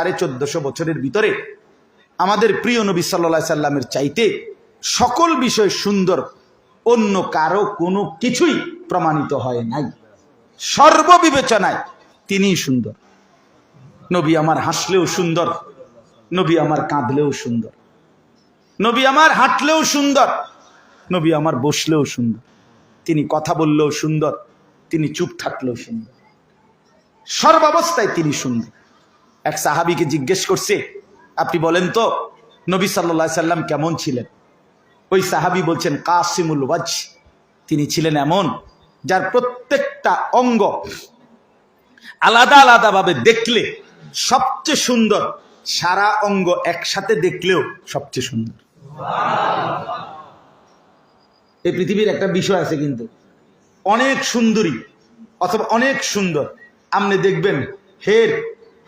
সাড়ে চোদ্দশো বছরের ভিতরে আমাদের প্রিয় নবী সাল্লা সাল্লামের চাইতে সকল বিষয় সুন্দর, অন্য কারও কোনো কিছুই প্রমাণিত হয় নাই। সর্ববিবেচনায় তিনিই সুন্দর। নবী আমার হাসলেও সুন্দর, নবী আমার কাঁদলেও সুন্দর। নবী আমার হাঁটলেও সুন্দর, নবী আমার বসলেও সুন্দর। তিনি কথা বললেও সুন্দর, তিনি চুপ থাকলেও সুন্দর। সর্বাবস্থায় তিনি সুন্দর। এক সাহাবিকে জিজ্ঞেস করছে, আপনি বলেন তো, নবী সাল্লা সাল্লাম কেমন ছিলেন? ওই সাহাবি বলছেন, কাসিমুল ওয়াজ তিনি ছিলেন এমন যার প্রত্যেকটা অঙ্গ আলাদা আলাদাভাবে দেখলে সবচেয়ে সুন্দর, সারা অঙ্গ একসাথে দেখলেও সবচেয়ে সুন্দর। এই পৃথিবীর একটা বিষয় আছে কিন্তু, অনেক সুন্দরী অথবা অনেক সুন্দর। আপনি দেখবেন হের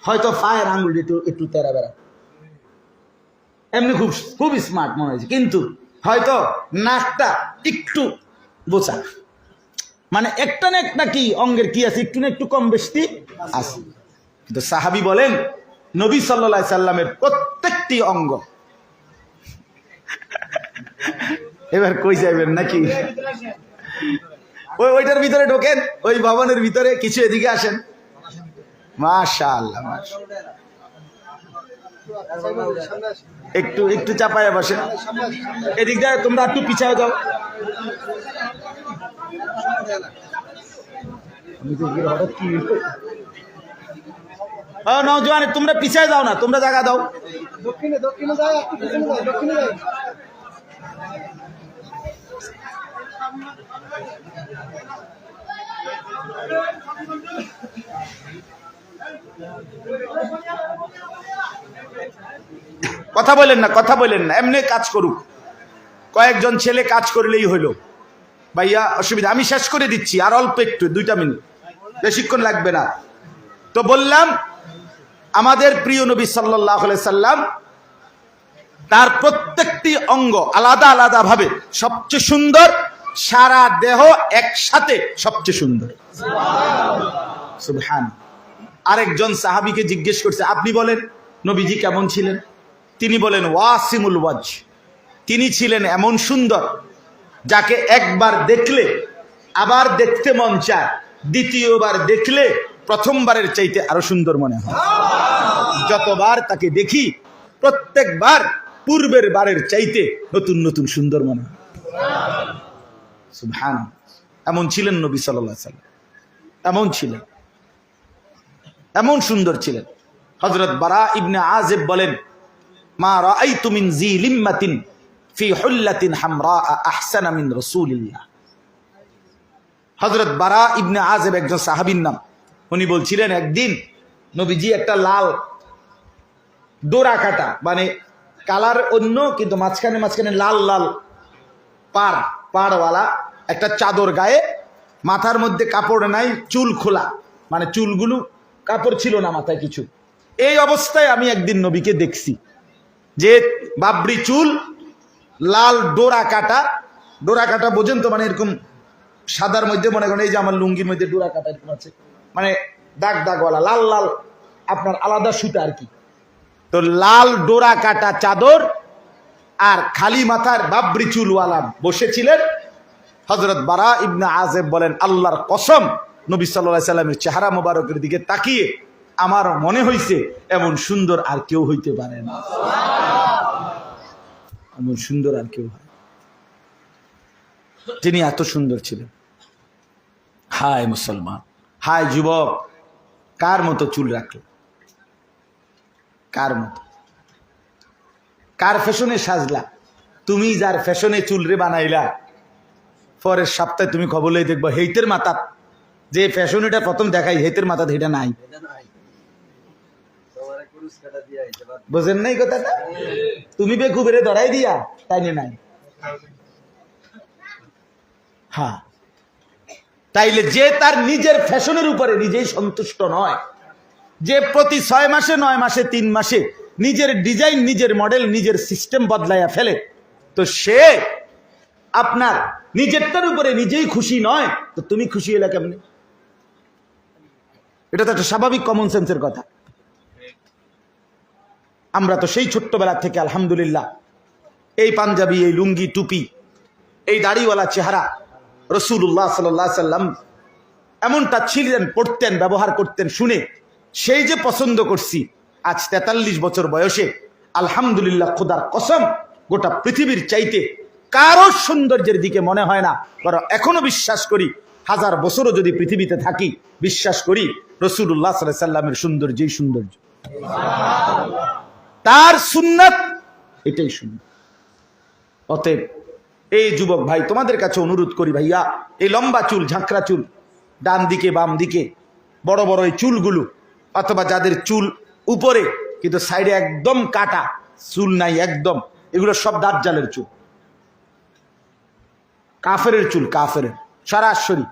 হয়তো ফায়ার আঙুল একটু একটু তেরা বেড়া। এমনি খুব খুব স্মার্ট মনে হয়েছে। কিন্তু হয়তো নাকটা একটু বোচা। মানে একটা না একটা কি অঙ্গের কি আছে? একটু না একটু কম বেশি আছে। কিন্তু সাহাবি বলেন, নবী সাল্লা সাল্লামের প্রত্যেকটি অঙ্গ। এবার কই যাবেন নাকি? ওই, ওইটার ভিতরে ঢোকেন, ওই ভবনের ভিতরে কিছু এদিকে আসেন। মাশা আল্লাহ একটু একটু চাপায় বসে এদিক দিয়ে তোমরা একটু পিছায় যাও। নজওয়ান তোমরা পিছায় যাও না, তোমরা জায়গা দাও। দক্ষিণে দক্ষিণে যায় দক্ষিণে যায় কথা বলেন না, কথা বলেন না, এমনি কাজ করুক। কয়েকজন ছেলে কাজ করলেই হলো ভাইয়া, অসুবিধা, আমি শেষ করে দিচ্ছি, আর অল্প একটু, দুইটা মিনিট। বেশিক্ষণ লাগবে না। তো বললাম, আমাদের প্রিয় নবী সাল্লাহ সাল্লাম তার প্রত্যেকটি অঙ্গ আলাদা আলাদা ভাবে সবচেয়ে সুন্দর, সারা দেহ একসাথে সবচেয়ে সুন্দর। সুবহান। আরেকজন সাহাবিকে জিজ্ঞেস করছে, আপনি বলেন, নবীজি কেমন ছিলেন? তিনি বলেন, ওয়াসিমুল ওয়াজ তিনি ছিলেন এমন সুন্দর, যাকে একবার দেখলে, আবার দেখতে মন চায়। দ্বিতীয়বার দেখলে, প্রথমবারের চাইতে আরও সুন্দর মনে হয়। যতবার তাকে দেখি, প্রত্যেকবার পূর্বের বারের চাইতে নতুন নতুন সুন্দর মনে হয়। এমন ছিলেন নবী সাল্লাহ সাল্লাম। এমন ছিলেন। এমন সুন্দর ছিলেন। হজরত বারা ইবনে আজেব বলেন মা রাআইতু মিন জি লিম্মাতিন হযরত বারা ইবনে আজেব একজন সাহাবীর নাম। উনি বলছিলেন, একদিন নবীজি একটা লাল ডোরা কাটা মানে কালার অন্য, কিন্তু মাঝখানে মাঝখানে লাল লাল পাড় পাড়ওয়ালা, একটা চাদর গায়ে, মাথার মধ্যে কাপড় নাই, চুল খোলা মানে চুলগুলো কাপড় ছিল না মাথায় কিছু। এই অবস্থায় আমি একদিন নবীকে দেখছি। যে বাবরি চুল, লাল ডোরা কাটা ডোরা কাটা বোঝেন তো মানে এরকম সাদার মধ্যে মনে করেন এই যে আমার লুঙ্গির মধ্যে ডোরা কাটা এরকম আছে। মানে দাগ দাগওয়ালা, লাল লাল, আপনার আলাদা সুতা আর কি। তো লাল ডোরা কাটা চাদর আর খালি মাথার বাবরি চুলওয়ালা বসেছিলেন হজরত বারা ইবনে আজেব বলেন, আল্লাহর কসম, নবী সাল্লাহ সাল্লামের চেহারা মোবারকের দিকে তাকিয়ে আমার মনে হয়েছে এমন সুন্দর আর কেউ হইতে পারে না। এমন সুন্দর আর কেউ হয় তিনি এত সুন্দর ছিলেন। হায় মুসলমান, হায় যুবক, কার মতো চুল রাখল কার মতো? কার ফ্যাশনে সাজলা? তুমি যার ফ্যাশনে চুল রে বানাইলা, পরের সপ্তাহে তুমি খবর লই দেখব, হেইতের মাথা। যে ফ্যাশন এটা প্রথম দেখাই হেতের মাথা এটা নাই। বুঝেন নাই কথাটা? তুমি বে কুবেরে ধরাই দিয়া, তাই না নাই? হ্যাঁ। তাইলে যে তার নিজের ফ্যাশনের উপরে নিজেই সন্তুষ্ট নয়, যে প্রতি ছয় মাসে, নয় মাসে, তিন মাসে নিজের ডিজাইন, নিজের মডেল, নিজের সিস্টেম বদলাইয়া ফেলে, তো সে আপনার নিজেরটার উপরে নিজেই খুশি নয়, তো তুমি খুশি হলে কেমনে? এটা তো একটা স্বাভাবিক কমন সেন্সের কথা। আমরা তো সেই ছোট্টবেলা থেকে, আলহামদুলিল্লাহ, এই পাঞ্জাবি, এই লুঙ্গি, টুপি, এই দাড়িওয়ালা চেহারা রসুল্লাহ সাল্লাহ সাল্লাম এমনটা ছিলেন, পড়তেন, ব্যবহার করতেন, শুনে সেই যে পছন্দ করছি, আজ তেতাল্লিশ বছর বয়সে, আলহামদুলিল্লাহ খোদার কসম, গোটা পৃথিবীর চাইতে কারও সৌন্দর্যের দিকে মনে হয় না কারণ এখনও বিশ্বাস করি, হাজার বছরও যদি পৃথিবীতে থাকি, বিশ্বাস করি রসুল্লাহ সাল্লাহ সাল্লামের সৌন্দর্যই সৌন্দর্য। তার সুন্নাত, এটাই সুন্নাত। অতএব, এই যুবক ভাই, তোমাদের কাছে অনুরোধ করি ভাইয়া, এই লম্বা চুল, ঝাঁকড়া চুল, ডান দিকে, বাম দিকে, বড় বড় এই চুলগুলো, অথবা যাদের চুল উপরে, কিন্তু সাইডে একদম কাটা, চুল নাই একদম, এগুলো সব দাঁত জালের চুল। কাফের চুল, কাফেরের, সরাসরি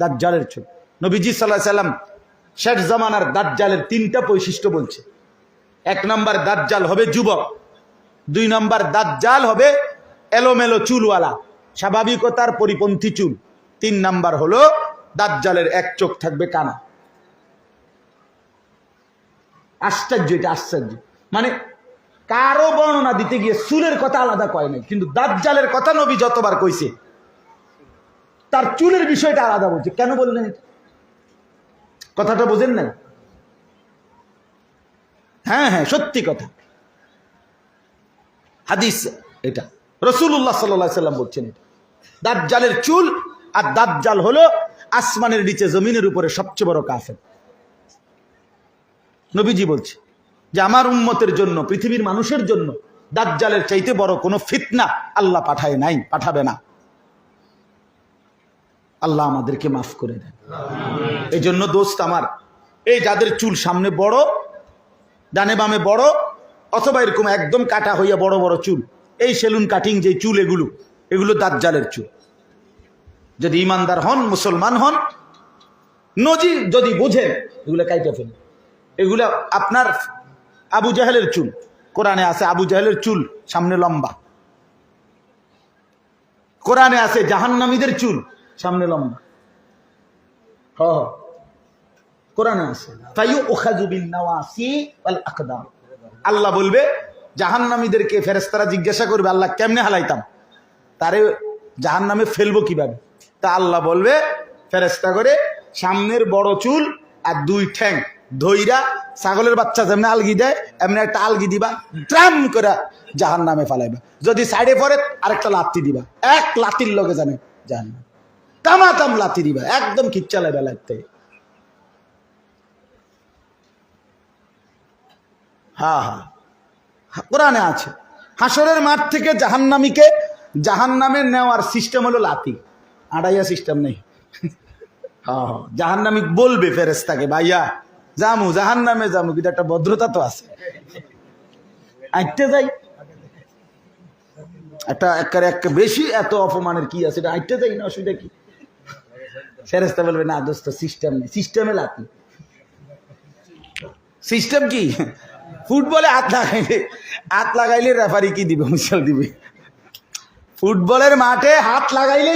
দাঁত জালের চুল। নবীজি সাল্লাহ সাল্লাম শেষ জামানার দাঁত জালের তিনটা বৈশিষ্ট্য বলছে। এক নম্বর দাঁত জাল হবে যুবক, দুই নম্বর দাঁত জাল হবে এলোমেলো চুলওয়ালা, স্বাভাবিকতার পরিপন্থী চুল, তিন নাম্বার হলো দাজ্জালের এক চোখ থাকবে কানা। আশ্চর্য এটা, আশ্চর্য। মানে কারও বর্ণনা দিতে গিয়ে চুলের কথা আলাদা কয় নাই, কিন্তু দাজ্জালের কথা নবী যতবার কইছে, তার চুলের বিষয়টা আলাদা বলছে। কেন বললেন কথাটা বোঝেন নাই? হ্যাঁ হ্যাঁ সত্যি কথা। হাদিস এটা। রসুল্লাহ সাল্লাহ সাল্লাম বলছেন এটা। দাজ্জালের চুল আর দাজ্জাল হলো আসমানের নিচে জমিনের উপরে সবচেয়ে বড় কাফের। নবীজি বলছে যে আমার উন্মতের জন্য পৃথিবীর মানুষের জন্য দাজ্জালের চাইতে বড় কোনো ফিতনা আল্লাহ পাঠায় নাই পাঠাবে না। আল্লাহ আমাদেরকে মাফ করে দেন। এই জন্য দোস্ত আমার এই যাদের চুল সামনে বড় ডানে বামে বড়, অথবা এরকম একদম কাটা হইয়া বড় বড় চুল। এই সেলুন কাটিং যে চুল এগুলো এগুলো দাজ্জালের চুল। যদি ইমানদার হন, মুসলমান হন, নজির যদি বুঝেন, এগুলো কাইটে ফেলেন এগুলো আপনার আবু জাহেলের চুল। কোরআনে আছে আবু জাহেলের চুল সামনে লম্বা। কোরআনে আছে জাহান্নামীদের চুল সামনে লম্বা। হ। কোরআনে আছে তাইও ওখাজু বিন নাওয়াসি ওয়াল আকদাম আল্লাহ বলবে, জাহান্নামীদেরকে ফেরেশতারা জিজ্ঞাসা করবে, আল্লাহ, কেমনে হালাইতাম? তারে জাহান্নামে ফেলব কীভাবে? তা আল্লাহ বলবে ফেরেস্তা করে সামনের বড় চুল আর দুই ঠ্যাং ধইরা ছাগলের বাচ্চা যেমনি আলগি দেয়, এমনি একটা আলগি দিবা, ট্রাম করে জাহান নামে ফালাইবা। যদি সাইডে পরে আরেকটা লাত্তি দিবা। এক লাতির লগে জানে জাহান তামাতাম লাতি দিবা, একদম খিচ্চালাইবা লাগতে হ্যাঁ হ্যাঁ কোরআনে আছে হাসরের মাঠ থেকে জাহান্নামীকে জাহান্নামে নেওয়ার সিস্টেম হলো লাতি আড়াইয়া সিস্টেম নেই। হ্যাঁ জাহান্নামী বলবে ফেরেস্তাকে ভাইয়া জামু জাহান্নামে জামু কিন্তু একটা ভদ্রতা তো আছে। আইতে যাই। একটা একের এক বেশি এত অপমানের কি আছে? এটা আইতে যাই না, অসুবিধা কি? ফেরেস্তা বলবে, না দোস্ত সিস্টেম নেই। সিস্টেমে লাতি সিস্টেম কি? ফুটবলে হাত লাগাইলে হাত লাগাইলে রেফারি কি দিবে? মিশাল দিবে। ফুটবলের মাঠে হাত লাগাইলে